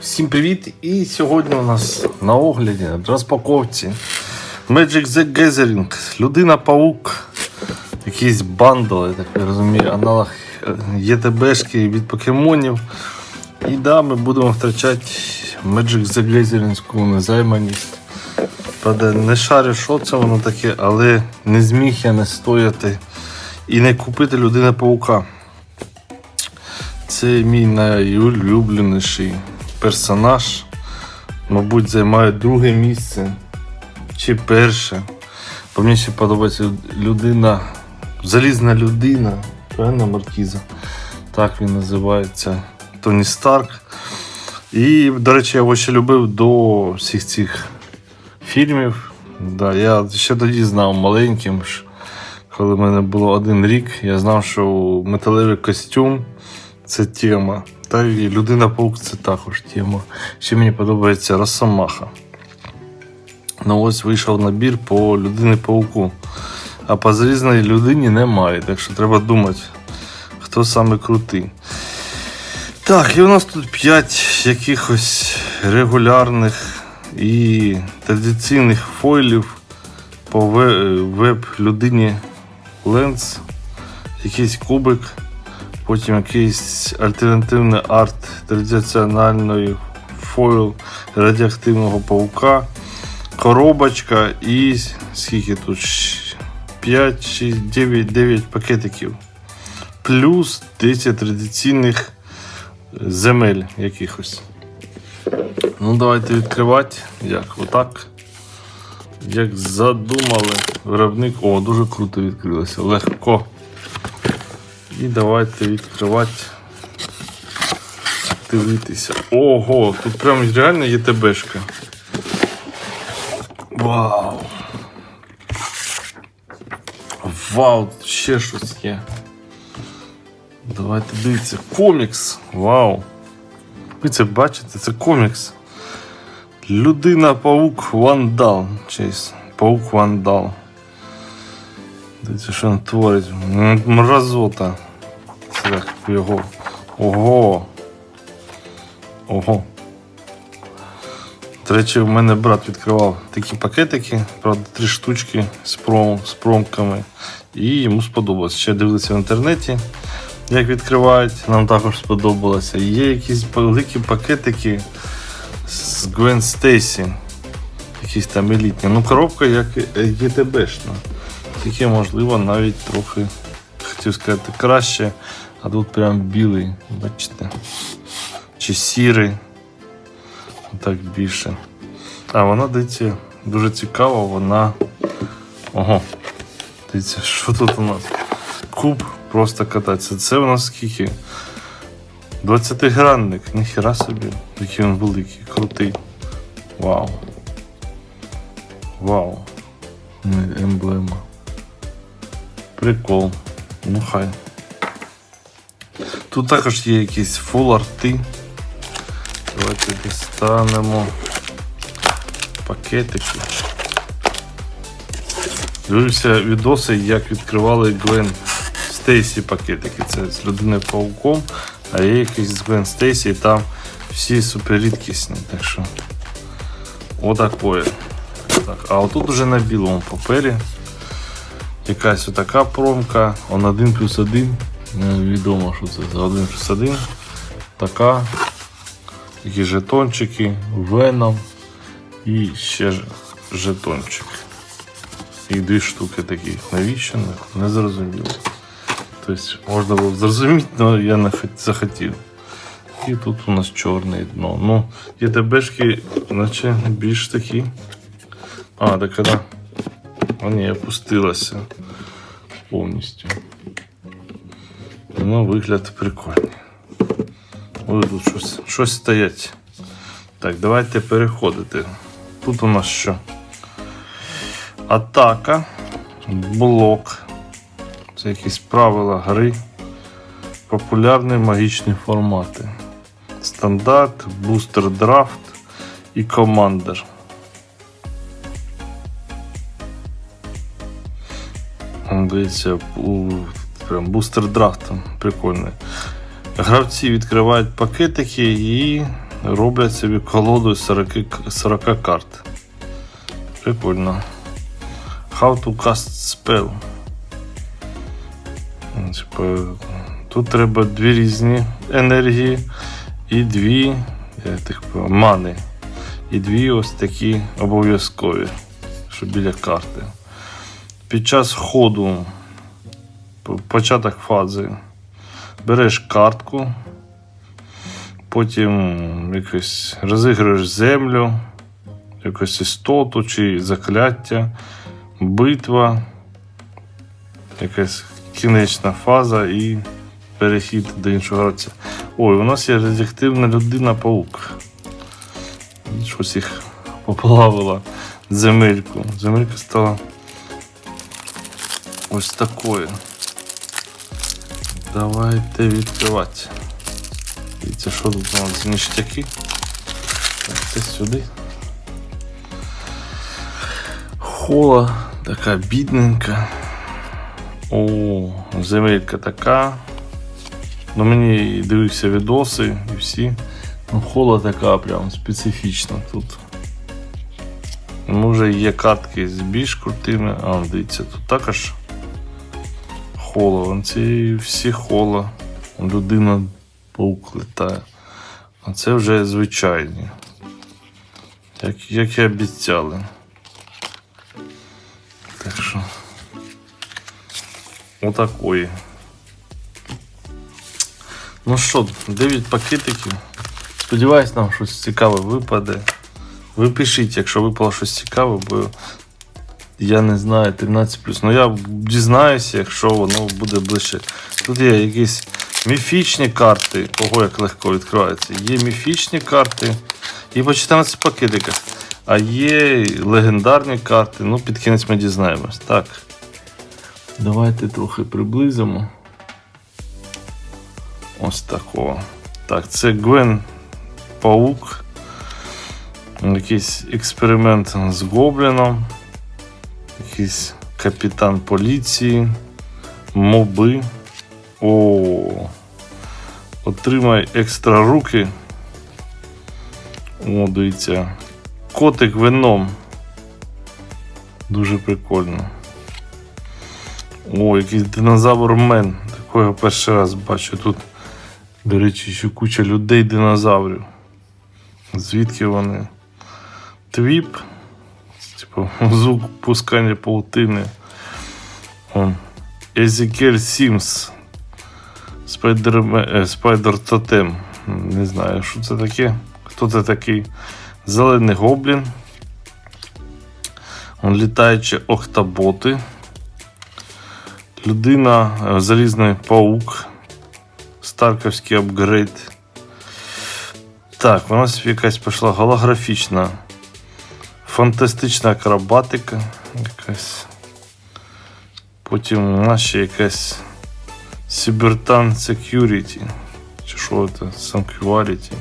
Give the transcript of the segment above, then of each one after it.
Всім привіт! І сьогодні у нас на огляді, на розпаковці Magic the Gathering, Людина Паук, якийсь бандл, я так розумію, аналог е, ЄТБшки від покемонів. І да, ми будемо втрачати Magic the Gathering незайманість. Правда, не шарю, що це воно таке, але не зміг я не стояти і не купити людина паука. Це мій найулюбленіший персонаж. Мабуть, займає друге місце чи перше. Бо мені ще подобається людина, залізна людина, правильно Маркіза? Так він називається Тоні Старк. І, до речі, я його ще любив до всіх цих фільмів. Да, я ще тоді знав маленьким, коли в мене було один рік, я знав, що металевий костюм це тема. Та і людина паук це також тема. Ще мені подобається Росомаха. Ну ось вийшов набір по людини пауку. А по залізній людині немає, так що треба думати, хто саме крутий. Так, і у нас тут 5 якихось регулярних і традиційних фойлів по веб-людині Ленс, якийсь кубик, потім якийсь альтернативний арт традиціональної фойл радіоактивного паука, коробочка і скільки тут? 5, 6, 9, 9 пакетиків. Плюс 10 традиційних земель якихось. Ну, давайте відкривати. Як? Отак. Як задумали виробник. О, дуже круто відкрилося. Легко. І давайте відкривати. Дивитися. Ого, тут прям реально є ТБшка. Вау. Вау, ще щось є. Давайте дивіться. Комікс. Вау. Ви це бачите? Це комікс. Людина-паук Вандал. Чись. Паук Вандал. Дивіться, що він творить. Мразота. Це його. Ого. Ого. До речі, в мене брат відкривав такі пакетики, правда, три штучки з, пром, з промками. І йому сподобалось. Ще дивилися в інтернеті, як відкривають. Нам також сподобалося. Є якісь великі пакетики з Гвен Стейсі. Якісь там елітні. Ну, коробка як ЄТБшна. Тільки, можливо, навіть трохи, хотів сказати, краще. А тут прям білий, бачите? Чи сірий. Так більше. А вона, дивіться, дуже цікава, вона. Ого. Дивіться, що тут у нас? Куб просто катається. Це у нас скільки? 20-гранник, ніхера собі, який він великий, крутий. Вау. Вау. Емблема. Прикол. Ну хай. Тут також є якісь фул арти. Давайте дістанемо пакетики. Дивився відоси, як відкривали Гвен Стейсі пакетики. Це з людиною пауком, а є якийсь з Гвен Стейсі, і там всі суперрідкісні. Так що отакое. Так, а отут уже на білому папері якась отака промка, он 1 плюс 1. Невідомо, що це за 1 плюс 1. Така. Такі жетончики, веном і ще жетончик. І дві штуки таких. Навіщо? Не- зрозуміло. Тобто можна було зрозуміти, але я не захотів. І тут у нас чорне дно. Ну, ЄТБшки, наче більш такі. А, так вона. А ні, опустилася повністю. Ну, вигляд прикольний. Ось тут щось, щось стоять. Так, давайте переходити. Тут у нас що? Атака, блок. Це якісь правила гри. Популярні магічні формати. Стандарт, бустер драфт і командер. Он, Дивіться, у, прям бустер драфтом. Прикольний. Гравці відкривають пакетики і роблять собі колоду з 40, 40 карт. Прикольно. How to cast spell. Типу, тут треба дві різні енергії і дві понял, мани. І дві ось такі обов'язкові, що біля карти. Під час ходу, початок фази, береш картку, потім якось розігруєш землю, якусь істоту чи закляття, битва, якась кінечна фаза і перехід до іншого гравця. Ой, у нас є радіоактивна людина-паук. Щось їх поплавила земельку. Земелька стала ось такою. Давайте відкривати. Дивіться, що тут у нас ніштяки. Так, це сюди. Хола така бідненька. О, земелька така. Ну мені дивився відоси і всі. Ну, хола така прям специфічна тут. Може є картки з більш крутими. А, дивіться, тут також хола. Вон ці всі хола. Людина паук літає. А це вже звичайні. Як, як і обіцяли. Так що. Отакої. Ну що, 9 пакетиків. Сподіваюсь, нам щось цікаве випаде. Ви пишіть, якщо випало щось цікаве, бо я не знаю 13 Ну я дізнаюся, якщо воно буде ближче. Тут є якісь міфічні карти, ого, як легко відкривається. Є міфічні карти і по 14 пакетиках. А є легендарні карти. Ну, під кінець ми дізнаємось. Так. Давайте трохи приблизимо. Ось такого. Так, це Гвен Паук. Якийсь експеримент з Гобліном. Якийсь капітан поліції. Моби. О. Отримай екстра руки. О, дивіться. Котик вином. Дуже прикольно. О, якийсь динозавр мен. Такого я перший раз бачу. Тут, до речі, ще куча людей динозаврів. Звідки вони? Твіп. Типу, звук пускання паутини. Он. Езекель Сімс. Спайдер, е, Тотем. Не знаю, що це таке. Хто це такий? Зелений гоблін. Літаючі охтоботи. Людина, е, залізний паук. Старковський апгрейд. Так, у нас якась пішла голографічна. Фантастична акробатика. Якась. Потім у нас ще якась Cybertan Security. Чи що це? Sanctuarity.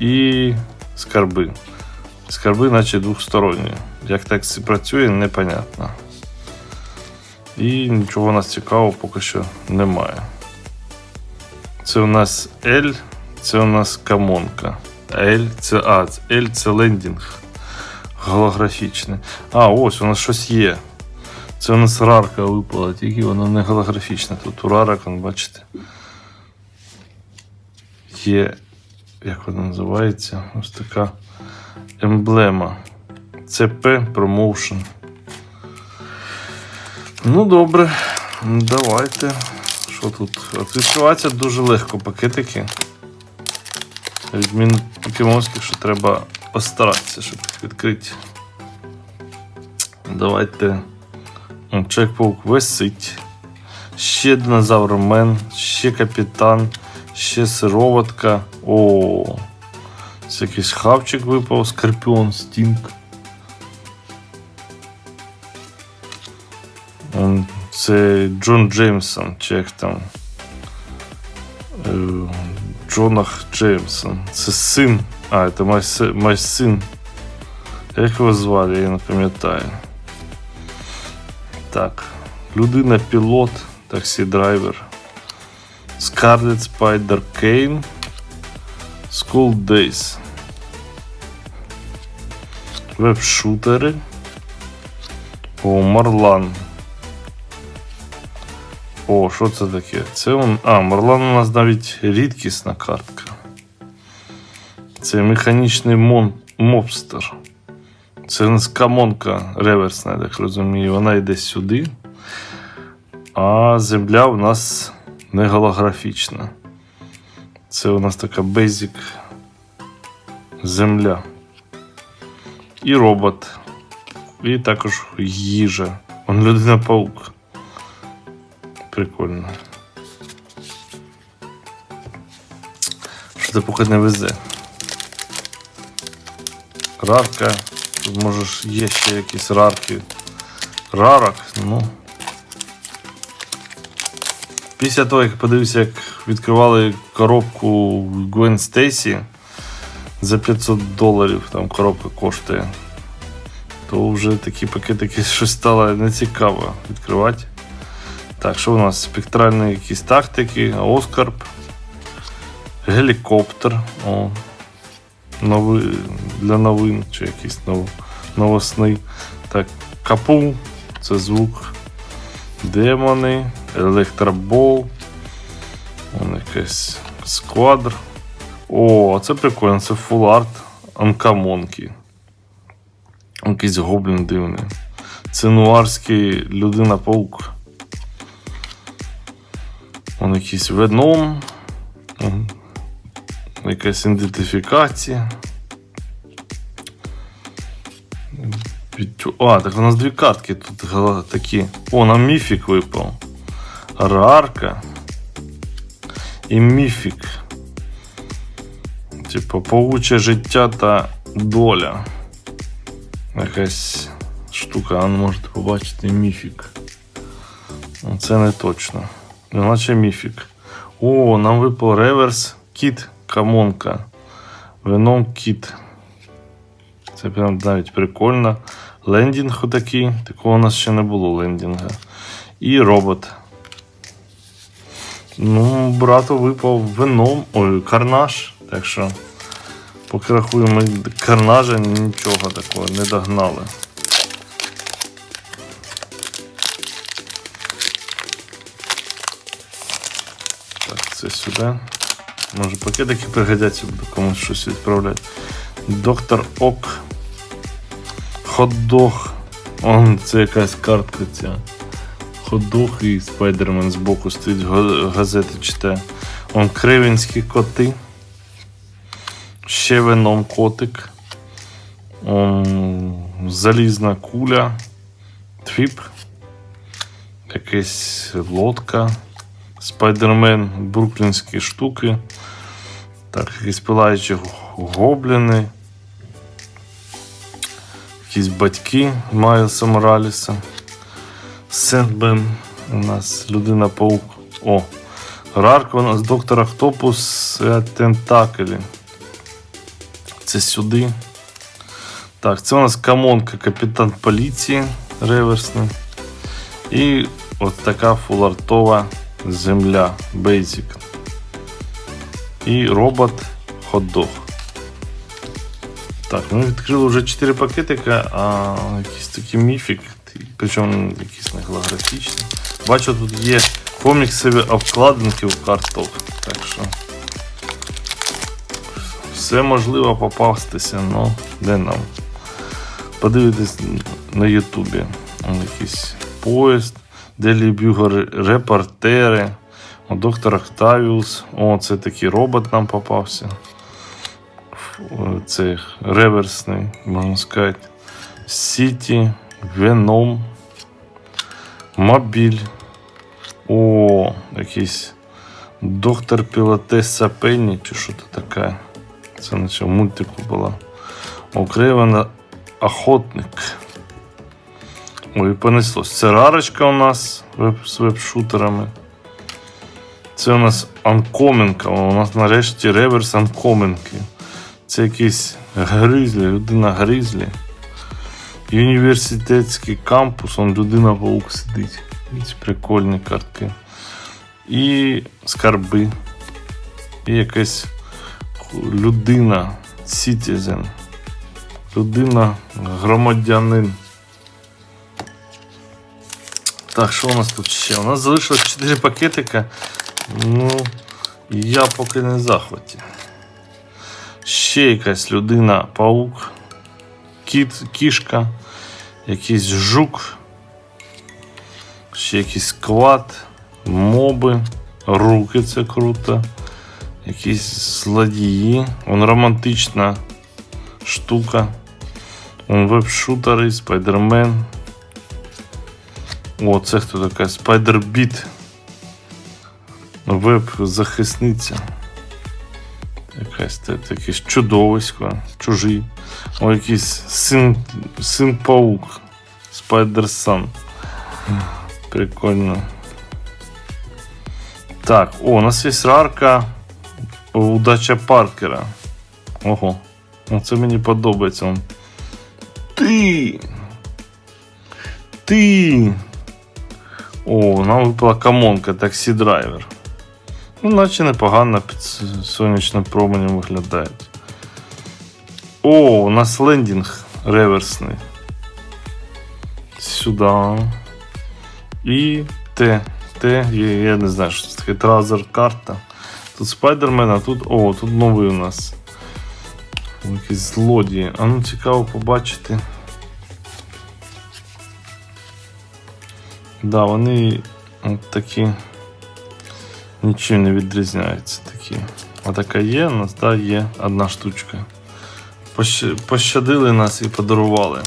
І скарби. Скарби, наче двохсторонні. Як так це працює, непонятно. І нічого у нас цікавого поки що немає. Це у нас L, це у нас камонка. L це А, L це лендінг. Голографічний. А, ось у нас щось є. Це у нас рарка випала, тільки вона не голографічна. Тут у рарок, бачите. Є, як вона називається? Ось така емблема. CP Promotion. Ну, добре, давайте. Що тут? От дуже легко пакетики. Відмін покемонських, що треба постаратися, щоб відкрити. Давайте. О, Чек-паук висить. Ще динозавр мен, ще капітан, ще сироватка. О, це якийсь хавчик випав, скорпіон, стінг. Ем, Це Джон Джеймсон, чи там. Е, Джонах Джеймсон. Це син. А, мій, си- мій син. Як його звали, я не пам'ятаю. Так. Людина пілот, таксі драйвер. Scarlet Spider Kane. School Days. Веб-шутери. О, Марлан. О, що це таке? Це он. А, Марлан у нас навіть рідкісна картка. Це механічний мон... мобстер. Це у нас камонка реверсна, я так розумію. Вона йде сюди. А земля у нас не голографічна. Це у нас така basic земля. І робот. І також їжа. Он людина паук. Прикольно. Що це поки не везе. Рарка. Тут можеш є ще якісь рарки. Рарок, ну. Після того, як подивився, як відкривали коробку Гвен Стейсі за 500 доларів, там коробка коштує, то вже такі пакетики щось стало нецікаво відкривати. Так, що у нас? Спектральні якісь тактики, Оскарп, гелікоптер. О, нови, для новин чи якийсь нов, новосний. Так, капу, це звук. Демони, електробол. Якийсь сквадр. О, це прикольно, це фул арт анкамонки. Якийсь гоблін дивний. Це нуарський людина-паук. Вон якийсь веном. Якась ідентифікація. А, так у нас дві картки тут такі. О, нам міфік випав. Рарка. І міфік. Типу, павуче життя та доля. Якась штука, а ну, можете побачити міфік. Ну, Це не точно. Іначе міфік. О, нам випав реверс кіт камонка. Веном кіт. Це прям навіть прикольно. Лендінг отакий. Такого у нас ще не було лендінга. І робот. Ну, брату випав веном. Ой, карнаж. Так що, поки рахуємо карнажа, нічого такого не догнали. Так, це сюди. Може пакетики пригодяться, буду комусь щось відправляти. Доктор Ок. Хот-дог. Он, це якась картка ця. Хот-дог і спайдермен збоку стоїть, газети читає. Он кривенські коти. Ще веном котик. Он, залізна куля. Твіп. Якась лодка. Спайдермен, бруклінські штуки. Так, якісь пилаючі гобліни. Якісь батьки Майлса Мораліса. Сендмен у нас людина-паук. О, Рарк у нас доктор Октопус е, Тентакелі. Це сюди. Так, це у нас камонка, капітан поліції реверсний. І от така фулартова земля Basic. І робот хот-дог. Так, ми відкрили вже 4 пакетика, а якийсь такий міфік, причому якийсь голографічний. Бачу, тут є коміксові обкладинки в карток. Так що все можливо попастися, ну де нам. Подивитись на Ютубі. Якийсь поїзд, Делі Бюгер, репортери. О, доктор Октавіус. О, це такий робот нам попався. Це реверсний, можна сказати. Сіті, Веном, Мобіль. О, якийсь доктор Пілотеса Пенні, чи що то таке. Це наче в мультику була. Окривана охотник. Ой, понеслось. Це рарочка у нас з веб-шутерами. Це у нас анкоменка. У нас нарешті реверс анкоменки. Це якийсь гризлі, людина гризлі. Університетський кампус, он людина паук сидить. Ці прикольні картки. І скарби. І якесь людина, citizen. Людина, громадянин. Так, що у нас тут ще? У нас залишилось 4 пакетика. Ну, я поки не захваті. Ще якась людина, паук, кіт, кішка, якийсь жук, ще якийсь склад, моби, руки це круто. Якісь злодії. Вон романтична штука. Вон веб-шутери, спайдермен. О, це хто така? Спайдербіт. Веб-захисниця. Якась ж чудовисько, чужий. О, якийсь син, син паук. Спайдер-сан. Прикольно. Так, о, у нас є рарка удача Паркера. Ого. Оце мені подобається. Ти. Ти. О, нам випала камонка, таксі драйвер. Ну, наче непогано під сонячним променем виглядають. О, у нас лендінг реверсний. Сюди. І Т. Т, я, не знаю, що це таке тразер карта. Тут Спайдермен, а тут. О, тут новий у нас. Якісь злодії. А ну цікаво побачити. Да, вони от такі нічим не відрізняються такі. А така є, у нас да, є одна штучка. Пощадили нас і подарували.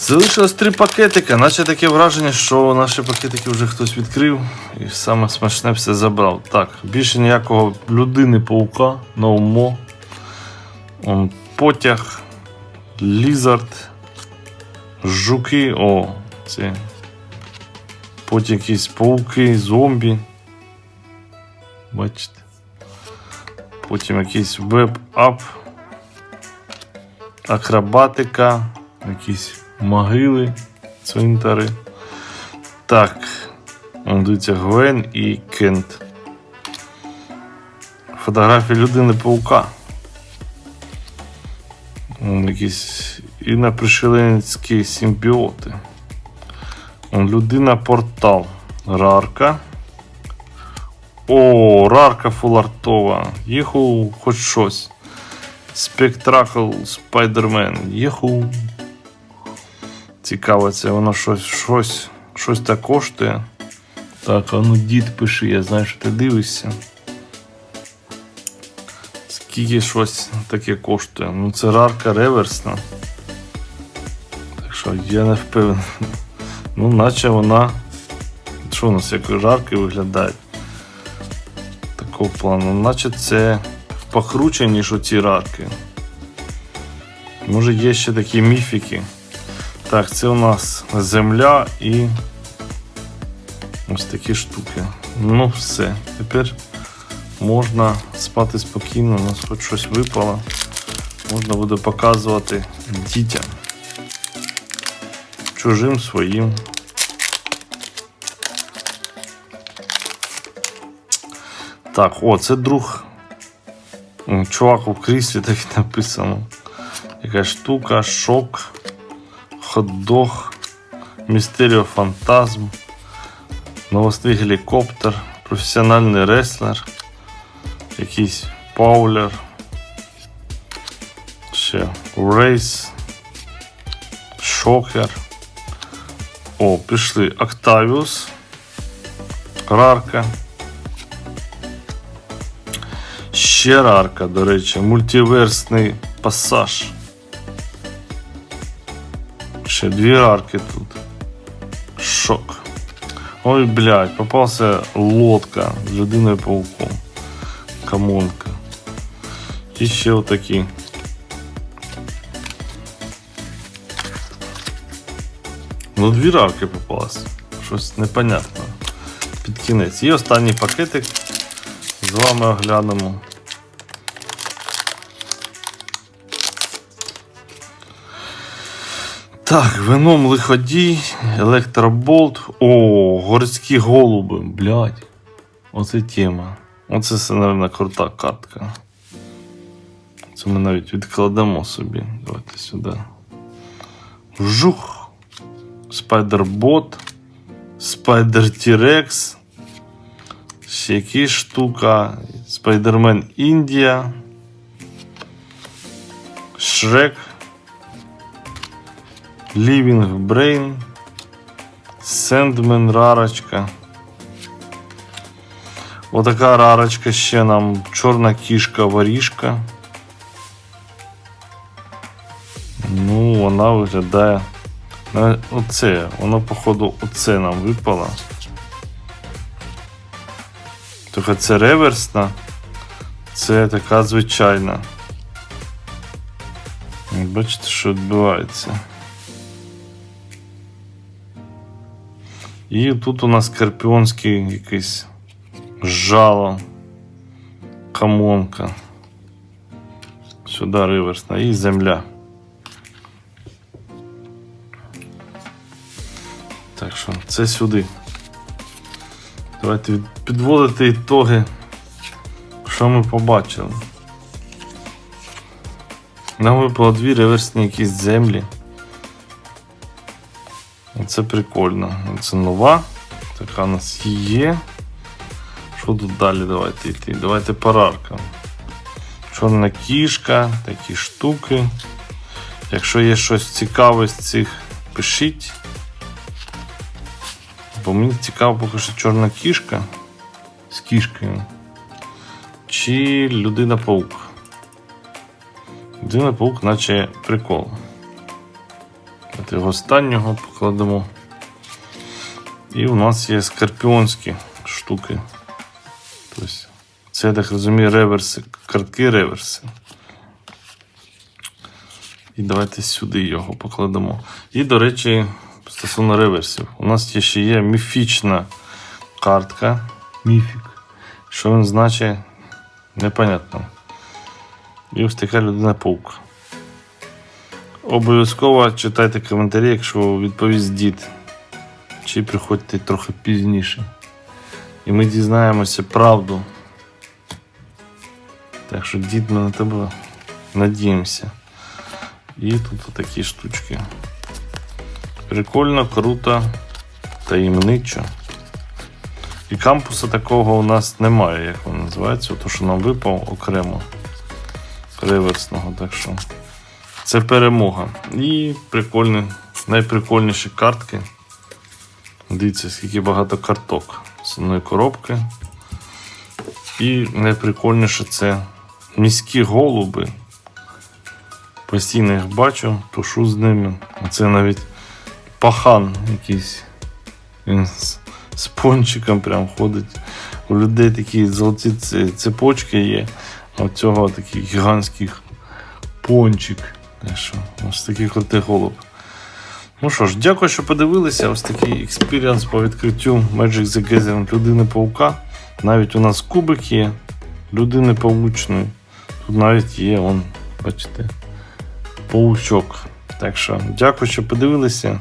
Залишилось три пакетика, наче таке враження, що наші пакетики вже хтось відкрив і саме смачне все забрав. Так, більше ніякого людини паука, ноумо. Он потяг, лізард, жуки, о, це. Потім якісь пауки, зомбі. Бачите. Потім якийсь веб-ап, акробатика, якісь могили, цвинтари. Так. Дивіться Гвен і Кент. Фотографії людини паука. Якісь інопришеленські симбіоти. Людина портал. Рарка. О, рарка фулартова. Єху хоч щось. Спектракл Спайдермен. Єху. Цікаво, це воно щось, щось, щось так коштує. Так, а ну дід пиши, я знаю, що ти дивишся. Скільки щось таке коштує? Ну це рарка реверсна. Так що я не впевнений. Ну, наче вона. Що у нас як жарки виглядають? Такого плану. Наче це покруче, ніж оці рарки. Може є ще такі міфіки. Так, це у нас земля і ось такі штуки. Ну, все. Тепер можна спати спокійно, у нас хоч щось випало. Можна буде показувати дітям. Чужим своїм. Так, о, це друг. Чувак у кріслі так і написано. Якась штука, шок, хот-дог, містеріо фантазм, новостний гелікоптер, професіональний реслер, якийсь паулер, ще рейс, шокер. О, пішли Octavius, Рарка. Ще рарка, до речі, мультиверсний пасаж. Ще дві рарки тут. Шок. Ой, блядь, попався лодка з людиною пауком. Камонка. І ще отакі. Ну, дві рарки попалось. Щось непонятне. Під кінець. І останній пакетик. З вами оглянемо. Так, вином лиходій, електроболт. О, горські голуби, блядь. Оце тема. Оце, мабуть, крута картка. Це ми навіть відкладемо собі. Давайте сюди. Жух. Спайдербот. Спайдер Тірекс. Ще якась штука. Спайдермен Індія. Шрек. Living Brain. Сендмен рарочка. Отака рарочка ще нам чорна кішка воріжка. Ну, вона виглядає. Оце, воно, походу, оце нам випало. Тільки це реверсна, це така звичайна. Бачите, що відбувається. І тут у нас скорпіонський якийсь жало. Камонка. Сюди реверсна і земля. Що це сюди. Давайте підводити ітоги, що ми побачили. Нам випало дві реверсні якісь землі. Це прикольно. Це нова. Така у нас є. Що тут далі давайте йти? Давайте парарка. Чорна кішка, такі штуки. Якщо є щось цікаве з цих, пишіть. Бо мені цікаво поки що чорна кішка з кішкою. Чи людина-паук. Людина-паук, наче прикол. От його останнього покладемо. І у нас є скорпіонські штуки. Тобто, це, я так розумію, реверси, картки реверси. І давайте сюди його покладемо. І, до речі, стосовно реверсів, у нас є ще є міфічна картка. Міфік. Що він значить, непонятно. І ось така людина паук. Обов'язково читайте коментарі, якщо відповість дід. Чи приходьте трохи пізніше. І ми дізнаємося правду. Так що дід ми на тебе надіємося. І тут такі штучки. Прикольно, круто, таємничо. І кампуса такого у нас немає, як він називається, то що нам випав окремо реверсного. Так що це перемога. І прикольні, найприкольніші картки. Дивіться, скільки багато карток з одної коробки. І найприкольніше це міські голуби. Постійно їх бачу, тушу з ними. Це навіть пахан якийсь. Він з, з пончиком прям ходить. У людей такі золоті цепочки є, а цього такий гігантський пончик. Що, ось такий крутий голуб. Ну що ж, дякую, що подивилися. Ось такий експіріанс по відкриттю Magic the Gathering людини паука. Навіть у нас кубик є людини павучної. Тут навіть є, он, бачите, паучок. Так що, дякую, що подивилися.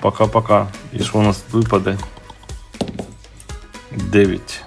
Пока-пока. І що у нас випаде? 9.